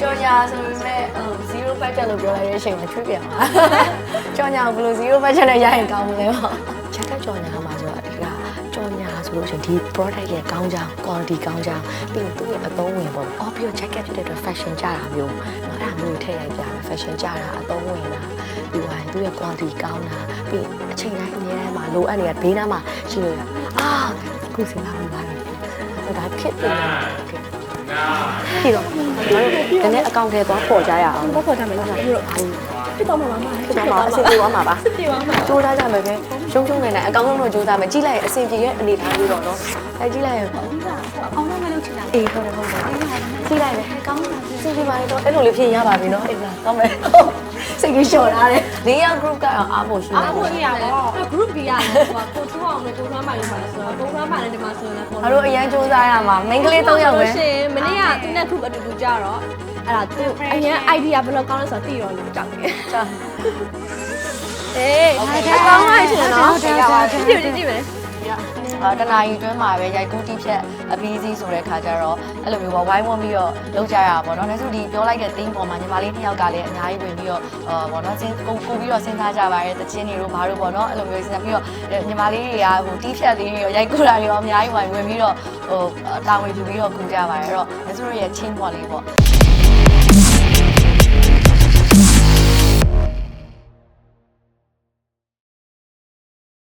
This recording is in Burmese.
ကြော်ညာဆိုပေမဲ့ဟို0 budget လို့ပြောလိုက်တဲ့အချိန်မှာချွေးပြန်ပါကြော်ညာဘယ်လို0 budget နဲ့ရရင်ကောင်းမလဲပေါ့ချက်တက်ကြော်ညာမှာဆိုတော့ဒီကကြော်ညာဆိုလို့ရှိရင်ဒီ product ရဲ့ကောင်းကြောင်း quality ကောင်းကြောင်းပြီးရင်သူ့ရဲ့အသုံးဝင်ပေါ့အော်ပြီးတော့ jacket ဖြစ်တဲ့အတွက် fashion ကြတာမျိုးနော်အဲ့ဒါမျိုးထည့်ရိုက်ပြမယ် fashion ကြတာအသုံးဝင်တာပြီးသွားရင်သူ့ရဲ့ quality ကောင်းတာပြီးရင်အချိန်တိုင်းအများထဲမှာလိုအပ်နေတဲ့ဘေးနားမှာရှိလို့ရအာခုစဉ်းစားမိပါတယ်ဟိုဒါခစ်တင်တယ် ပြီးတော့ကျွန်တော်တို့ဒီနေ့အကောင့်ထဲသွားပေါ်ကြရအောင်ဘောပေါ်ကြမယ်လားပြီးတော့ဖြစ်တော့မှာပါမဖြစ်တော့မှာအဆင်ပြေသွားမှာပါပြေသွားမှာကြိုးစားကြမယ်ပဲရှုံးရှုံးနေနိုင်အကောင်းဆုံးတော့ကြိုးစားမယ်ကြည့်လိုက်ရင်အဆင်ပြေရဲ့အနေထားမျိုးတော့နော်အဲကြည့်လိုက်ရင်ဒီကအောင်းတော့မလုပ်ချင်တာအေးဟုတ်တယ်ဟုတ်တယ်ကြည့်လိုက်မယ်ကောင်းတာအဆင်ပြေပါလေတော့အဲ့လိုလေးဖြစ်ရပါပြီနော်အေးလားကောင်းမယ်စိတ်ကြီးလျှော်ထားတယ်လေးယောက် group ကတော့အားဖို့ရှိတယ်အားမရပါဘူး group ကြီးရတယ်ဟိုကိုထူအောင်နဲ့ကိုထွန်းပါလို့ပါဆိုတော့ကိုထွန်းပါနဲ့ဒီမှာဆိုရင်လည်းငါတို့အရန်ကြိုးစားရမှာ main ကလေး၃ယောက်ပဲရှင်မနေ့ကသူနဲ့ group အတူတူကြတော့အဲ့ဒါသူအရင် idea ဘယ်လိုကောင်းလဲဆိုတော့သိရောလို့ကြောက်တယ်ကြာအေးဒါကောင်းပါရှင်နော်ကြည့်ကြည့်ကြည့်မယ်အာ တနာရီတွင်းမှာပဲရိုက်ကူးတီးဖြတ်အပီးစီးဆိုတဲ့ခါကျတော့အဲ့လိုမျိုးပေါ့ဝိုင်းဝန်းပြီးတော့လောက်ကြရတာပေါ့နော်။ဒါဆိုဒီပြောလိုက်တဲ့ theme ပေါ်မှာညီမလေးနှစ်ယောက်ကလည်းအများကြီးဝင်ပြီးတော့အာပေါ့နော်စဉ်းကိုကိုပြီးတော့စဉ်းစားကြပါရဲ့တချင်းတွေတို့ဘာလို့ပေါ့နော်အဲ့လိုမျိုးစဉ်းစားပြီးတော့ညီမလေးတွေကဟိုတီးဖြတ်လေးတွေရောရိုက်ကူးတာတွေရောအများကြီးဝင်ဝင်ပြီးတော့ဟိုတာဝန်ယူပြီးတော့ကူကြပါရဲ့အဲ့တော့ဒါဆိုရဲ့ချင်းပေါ့လေးပေါ့